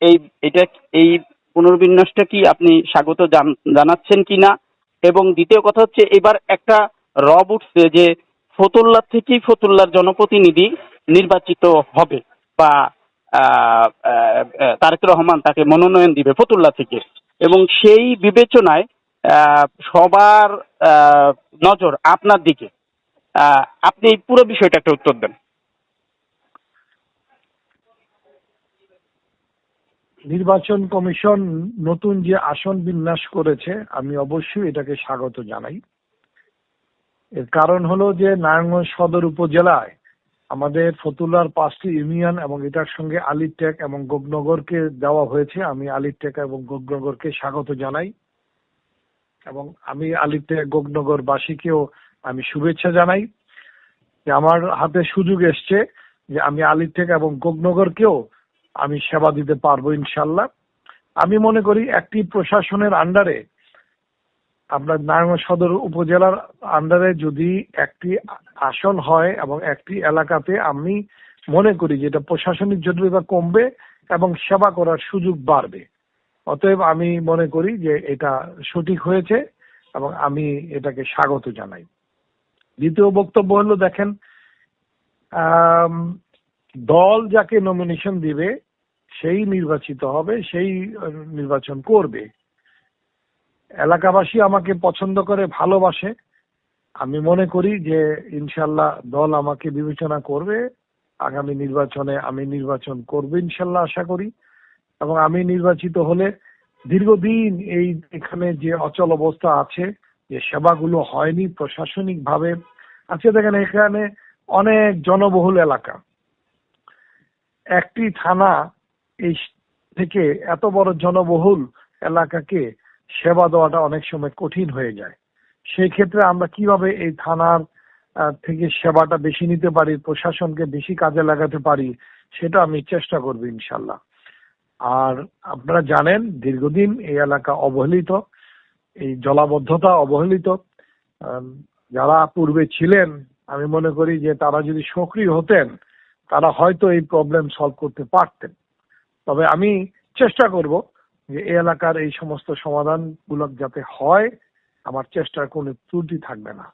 এই, এটা এই পুনর্বিন্যাসটা কি আপনি স্বাগত জান- জানাচ্ছেন কি না? এবং দ্বিতীয় কথা হচ্ছে, এবার একটা রব উঠছে যে ফতুল্লা থেকেই ফতুল্লার জনপ্রতিনিধি নির্বাচিত হবে বা তারেক রহমান তাকে মনোনয়ন দিবে ফতুল্লা থেকে। এবং সেই বিবেচনায় সবার নজর আপনার দিকে। আপনি পুরো বিষয়টা একটা উত্তর দেন। নির্বাচন কমিশন নতুন যে আসন বিন্যাস করেছে, আমি অবশ্যই এটাকে স্বাগত জানাই। এর কারণ হলো যে নারায়ণগঞ্জ সদর উপজেলায় আমাদের ফতুল্লার পাঁচটি ইউনিয়ন এবং এটার সঙ্গে আলিরটেক এবং গোগনগরকে দেওয়া হয়েছে। আমি আলিরটেক এবং গোগনগরকে স্বাগত জানাই। এবং আমি আলিরটেক গোগনগর বাসীকেও আমি শুভেচ্ছা জানাই। যে আমার হাতে সুযোগ এসছে যে আমি আলিরটেক এবং গোগনগরকেও আমি সেবা দিতে পারব ইনশাল্লাহ আমি মনে করি একটি প্রশাসনের আন্ডারে আপনার নারায়ণগঞ্জ সদর উপজেলার আন্ডারে যদি একটি আসন হয় এবং একটি এলাকাতে আমি মনে করি যে এটা প্রশাসনিক জটিলতা কমবে এবং সেবা করার সুযোগ বাড়বে। অতএব আমি মনে করি যে এটা সঠিক হয়েছে এবং আমি এটাকে স্বাগত জানাই। দ্বিতীয় বক্তব্য হলো দেখেন দল যাকে নমিনেশন দিবে, সেই নির্বাচিত হবে, সেই নির্বাচন করবে। এলাকাবাসী আমাকে পছন্দ করে, ভালোবাসে। আমি মনে করি যে, ইনশাল্লাহ দল আমাকে বিবেচনা করবে। আগামী নির্বাচনে আমি নির্বাচন করব ইনশাল্লাহ আশা করি। এবং আমি নির্বাচিত হলে দীর্ঘদিন এই এখানে যে অচল অবস্থা আছে, যে সেবাগুলো হয়নি প্রশাসনিকভাবে, আজকে দেখেন এখানে অনেক জনবহুল এলাকা। একটি থানা এই থেকে এত বড় জনবহুল এলাকাকে সেবা দেওয়াটা অনেক সময় কঠিন হয়ে যায়। সেই ক্ষেত্রে আমরা কীভাবে এই থানার থেকে সেবাটা বেশি নিতে পারি, প্রশাসনকে বেশি কাজে লাগাতে পারি, সেটা আমি চেষ্টা করব ইনশাল্লাহ। আর আপনারা জানেন, দীর্ঘদিন এই এলাকা অবহেলিত, এই জলাবদ্ধতা অবহেলিত। যারা পূর্বে ছিলেন, আমি মনে করি যে তারা যদি সক্রিয় হতেন তারা হয়তো এই প্রবলেম সলভ করতে পারতেন। তবে আমি চেষ্টা করব যে এই এলাকার এই সমস্ত সমাধানগুলো যাতে হয়, আমার চেষ্টার কোনো ত্রুটি থাকবে না।